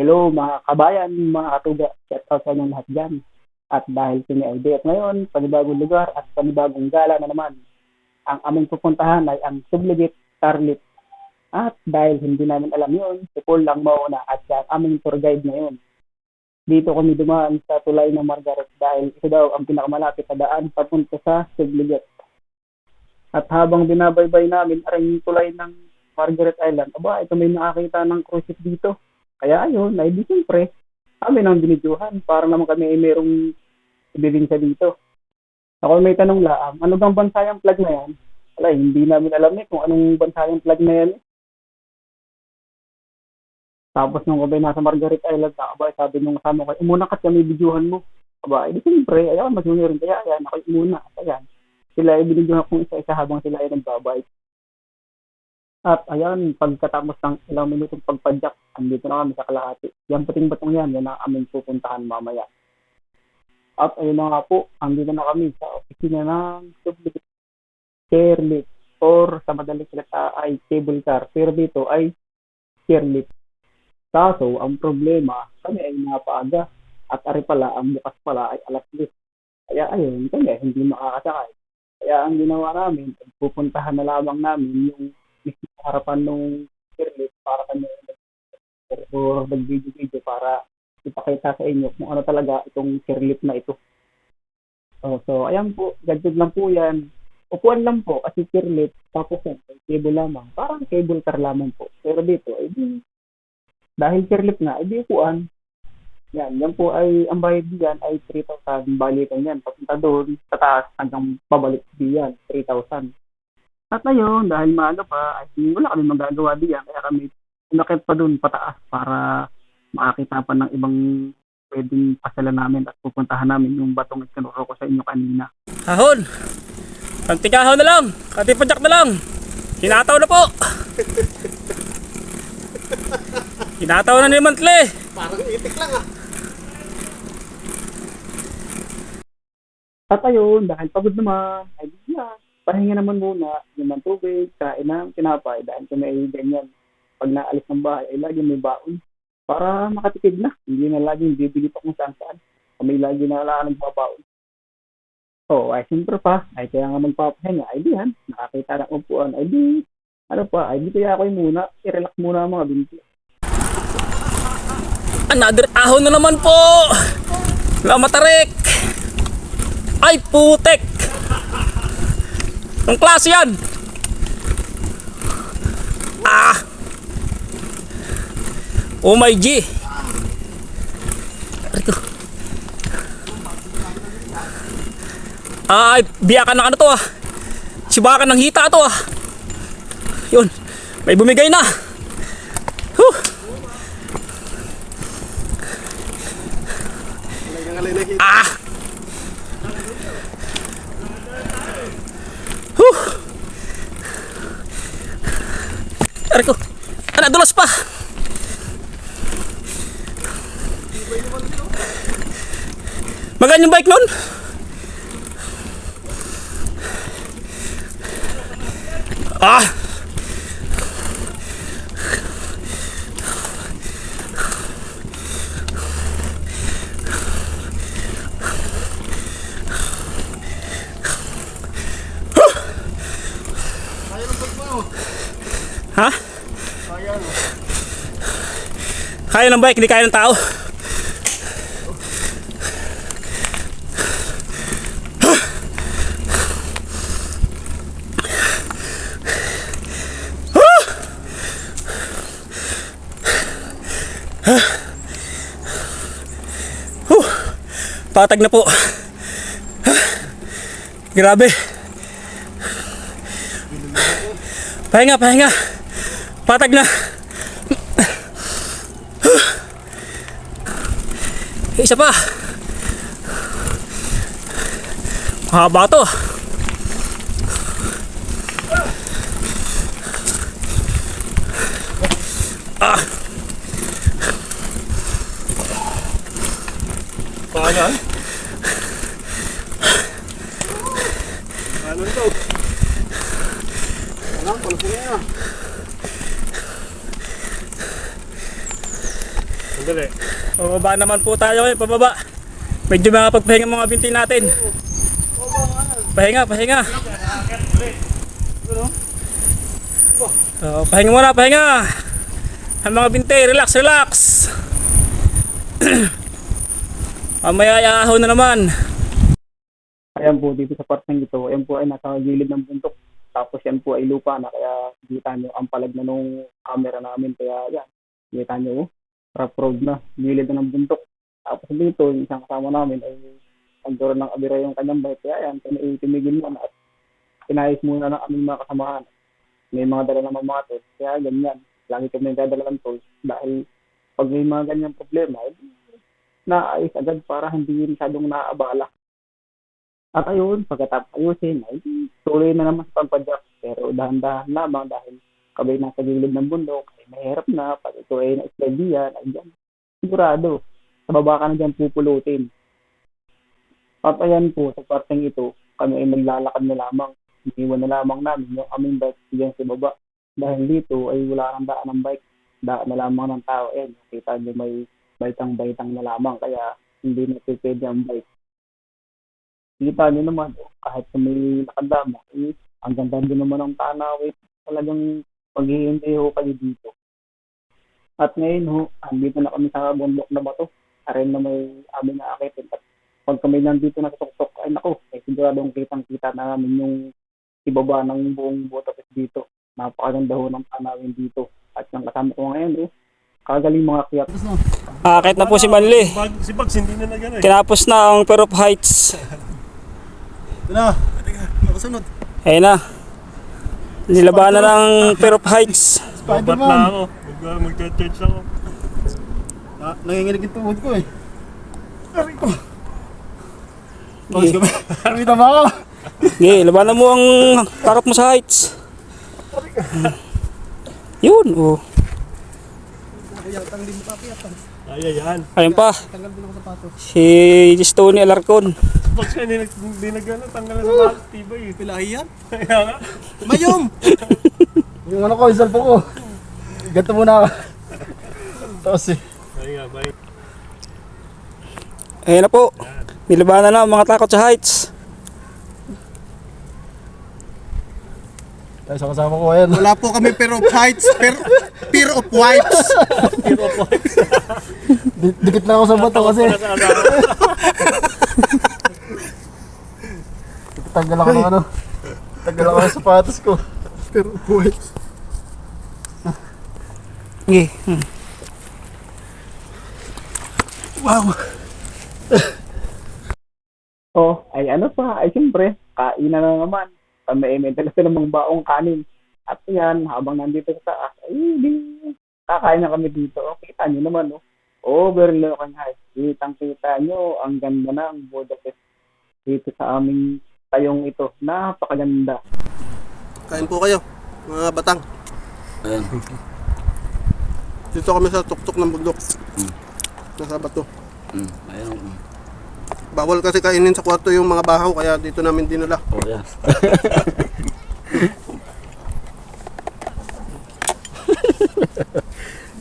Hello mga kabayan, mga katuga, shout out sa inyong lahat dyan. At dahil day at ngayon, panibagong lugar at panibagong gala na naman. Ang aming pupuntahan ay ang Subligit Starlit. At dahil hindi namin alam yun, si Paul lang mauna at siya ang aming tour guide ngayon. Dito kami dumaan sa tulay ng Margaret dahil ito daw ang pinakamalapit na daan papunta sa Subligit. At habang binabaybay namin ang tulay ng Margaret Island, aba, ito may nakakita ng cruise ship dito. Kaya ayun, ay di siyempre, kami nang binidyohan para naman kami ay merong ebidensya dito. Ako may tanong lang, ano bang bansa yung flag na yan? Wala, hindi namin alam eh kung anong bansa yung flag na yan. eh. Tapos nung kami nasa Margaret Island, aba, sabi nung kasama ko, umuna ka kami bidyuhan mo. Aba, eh di siyempre, ayaw, mag-junior rin. Kaya ayan, ako umuna. Ayan. Sila ay binidyohan kong isa-isa habang sila ay nagbabay. At ayan, pagkatapos ng ilang minutong pagpadyak, andito na kami sa kalahati. Yan puting batong yan, yan ang aming pupuntahan mamaya. At ayun na nga po, andito na kami sa opisina ng Sublit Chairlift or sa madaling salita ay cable car. Pero dito ay chairlift. Kaso, ang problema, kami ay napaaga. At ari pala, ang bukas pala ay alas 10. Kaya ayun, kami hindi makakasakay. Kaya ang ginawa namin, pupuntahan na lamang namin yung harapan ng chairlift para kami or mag-video-video para ipakita sa inyo kung ano talaga itong chairlift na ito. Oh, so, ayan po, gadget lang po yan. Upuan lang po kasi chairlift, tapos yan, cable lamang. Parang cable car lamang po. Pero dito, ay di, dahil chairlift nga, ay di upuan. Yan, yan po ay, ang bayad diyan ay 3,000 balikan yan. Papunta doon, sa taas, hanggang pabalik diyan, 3,000. At ngayon, dahil maano pa, ay wala kami magagawa diyan. Kaya kami umakit pa doon pataas para makakita pa ng ibang pwedeng pasala namin at pupuntahan namin yung batong itinuro ko sa inyo kanina. Hahon! Pagtikahaw na lang! Katipadyak na lang! Tinataw na po! Tinataw na ni Mantle! Parang itik lang ah. At ayun, dahil pagod naman, ay yan. Pahinga naman muna, yung ng tubig, kain ng tinapay, dahil kami ay ganyan. Pag naalis ng bahay, ay lagi may baon. Para makatipid na. Hindi na laging bibili pa kung saan saan. Kami lagi na lang nagbabaon. Oo, ay siyempre pa, ay kaya nga magpapahinga, ay di yan. Nakakita ng upuan, ay di, ano pa, ay di kaya ako muna, i-relax muna mga binti. Another ahon na naman po! Lamatarik! Ay putek! Ang klase yan! Ah! Oh my G! Arito. Ay, biyakan ng ano to ah. Sibakan ng hita to ah. Yun. May bumigay na. Huh. Ah! Huh! Aray ko! Ano, dulas pa! Magaan yung bike nun? Ah! Ha? Kaya ng bike, hindi kaya ng tao. Huh. Patag na po. Grabe. Pahinga, pahinga. Patag na. Isa pa. Mahaba to. Ah, Paano? Ano ito? Alam, Sandali. Pababa naman po tayo ngayon, pababa. Medyo mga pagpahinga mga binti natin. Pahinga, pahinga. Oh, pahinga muna, pahinga. Ang mga binti, relax, relax. Mamaya iaahon na naman. Ayan po, dito sa parteng ito, ayan po ay nasa gilid ng bundok. Tapos yan po ay lupa na, kaya kita nyo ang palag na nung camera namin. Kaya yan, kita nyo, oh, rough road na, gilid na ng bundok. Tapos dito, yung isang kasama namin ay nagkaroon ng abira yung kanyang bike. Kaya yan, tumigil muna at pinayos muna ng aming mga kasamahan. May mga dala naman mga tools. Kaya ganyan, lagi kami nagdadala ng tools dahil pag may mga ganyang problema, eh, naayos agad para hindi masyadong naaabala. At ayun, pagkatapos ayusin, ay tuloy na naman sa pagpadyak. Pero dahan-dahan lamang dahil kabay nasa gilid ng bundok, ay mahirap na. Pag ito ay yan, ay dyan. Sigurado, sa baba ka na dyan pupulutin. At ayan po, sa parteng ito, kami ay naglalakad na lamang. Iniwan na lamang namin yung aming bike diyan sa baba. Dahil dito ay wala nang daan ng bike. Daan na lamang ng tao. Ayan, kita nyo may baitang-baitang na lamang. Kaya hindi na pwede ang bike kita nyo naman, oh, kahit sa may nakadama, eh, ang ganda din naman ng tanawin. Talagang maghihintay ho kayo dito. At ngayon ho, andito na kami sa bundok na bato. Arin na may amin na akitin. At pag kami nandito na sa tuktok, ay nako, ay siguradong kitang-kita na namin yung ibaba ng buong Butapes dito. Napakaganda ho ng tanawin dito. At yung kasama ko ngayon, eh, kagaling mga kiyat. Akit na po si Manli. Si Bags hindi na nagano eh. Tinapos na ang Perop Heights. Ito na. Nakasunod. Ayun na. Nilabanan ng Perop Heights. Babat na ako. Mag, mag-church ako. Ah, nanginginig yung tuhod ko eh. Aray ko. Okay. Aray tama ako. Sige, labanan mo ang takot mo sa heights. Yun, oh. Ay, ay, yan. Ayun pa. Tanggal din ako sapatos. Si Stony Alarcon. Si Bags ka, hindi, hindi nagano. Tanggalan sa balas. Tibay eh. Pilahi yan. Kaya nga. Mayom! yung ano ko, yung cellphone ko. Ganto muna ako. Tapos eh. Ay nga, bye. Ayun na po. Nilabanan na ang mga takot sa heights. Tayo sa kasama ko, ayan. Wala po kami pair of heights, pair, pair of wipes. Di- dikit na ako sa bato kasi. Tanggal ako ng ano. Tanggal ako ng sapatos ko. pair of wipes. Sige. Hmm. Oh, ay ano pa, ay siyempre, kainan na naman. Ay may dala namang baong kanin. At yan, habang nandito sa taas, ay di, kakain na kami dito. Oh, kita nyo naman, oh. Overlooking heights. Kitang kita nyo, ang ganda na ang Budapest dito sa aming tayong ito. Napakaganda. Kain po kayo, mga batang. Ayan. Dito kami sa tuktok ng bundok. Nasa bato. Mm, ayan. Bawal kasi kainin sa kwarto yung mga bahaw, kaya dito namin dinala. Oh, yeah.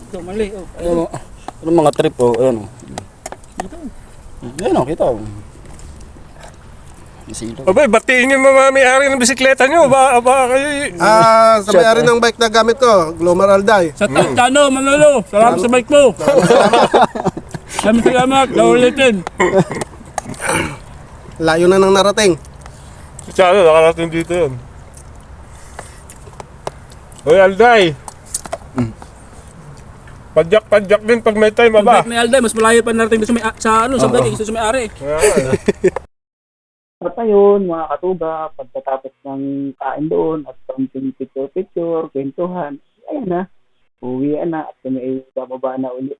Ito, mali. Oh. Ayan o. Ano mga trip o. Ayan o. Ayan o, kita o. Masilo. Abay, batiin yung mga may-ari ng bisikleta nyo. Ba, ba kayo eh. Ah, sa may-ari ng bike na gamit ko, Glomar Alday. Sa Tano, Manolo. Salamat sa bike mo. Salamat salamat. Naulitin. Layo na nang narating. Sana, nakarating dito yun. Hoy, Alday. Padyak-padyak din pag may time, aba. Bike ni Alday, mas malayo pa narating sa may, sa ano, sa bike, sa may ari. Kaya nga, At ayun, mga katuga, pagkatapos ng kain doon at something picture-picture, kwentuhan, ayan na, uwi na at kami ay bababa na ulit.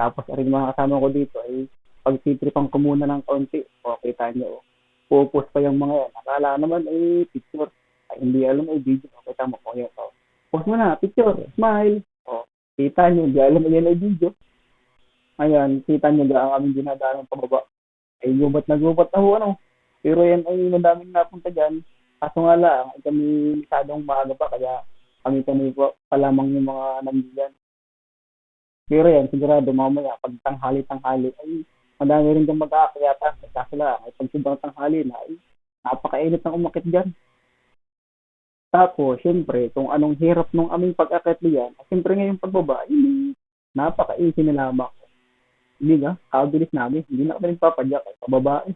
Tapos rin mga kasama ko dito ay pagtitripan ko muna ng konti. O, kita nyo, pupus pa yung mga yan. Akala naman ay picture. Ay, hindi alam ay video. O, kita mo ko yun. O, post mo na, picture, smile. O, kita nyo, hindi alam yan ay video. Ayan, kita nyo ga ang aming dinadaan ng pababa. Ay, gubat na gubat na ano. Pero yan ay madaming napunta dyan. Kaso nga lang, kami masyadong maaga pa, kaya kami kami pa, pa lamang yung mga nandiyan. Pero yan, sigurado mamaya, pag tanghali-tanghali, ay madami rin dyan mag-aakyata. Kasi lang, ay pag sobrang tanghali na, napakainit ng umakit dyan. Tapos, syempre, kung anong hirap nung aming pag-akit diyan, syempre ngayong pagbaba, hindi, napaka-easy na lamang. Hindi nga, kabilis namin, hindi na kami nagpapadyak, ay pababa eh.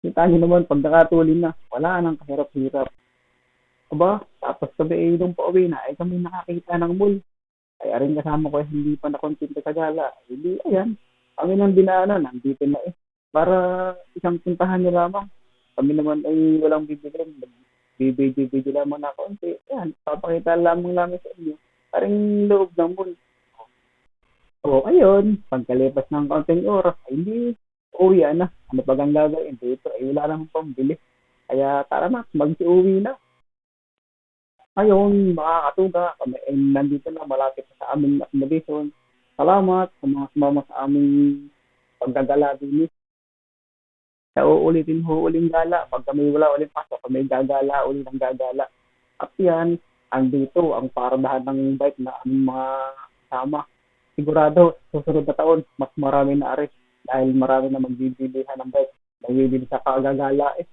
Kita niyo naman, pag nakatulin na, wala nang kahirap-hirap. Aba, tapos kami ay nung pauwi na, ay kami nakakita ng mall. Ay, aring kasama ko, eh, hindi pa nakontinta sa gala. Hindi, ayan, kami nang dinaanan, nandito na eh. Para isang puntahan niyo lamang. Kami naman ay walang bibilin. Bibidyo-bidyo lamang na konti. Ayan, papakita lamang namin sa inyo. Parang loob ng mall. O, ayun, pagkalipas ng konting oras, ay hindi, uwi na. Ano pag ang gagawin dito? Ay wala namang pambili. Kaya tara na, mag-uwi na. Ayun, mga katuga, kami nandito na malapit sa aming accommodation. Salamat sa mga sumama sa aming paggagala din. Sa uulitin ho uling gala. Pag kami wala uling pasok, kami gagala, ulit ang gagala. At yan, andito ang paradahan ng bike na aming mga kasama. Sigurado, susunod na taon, mas marami na aris. Dahil marami na magbibilihan ng bike. Nagbibili sa kagagala eh.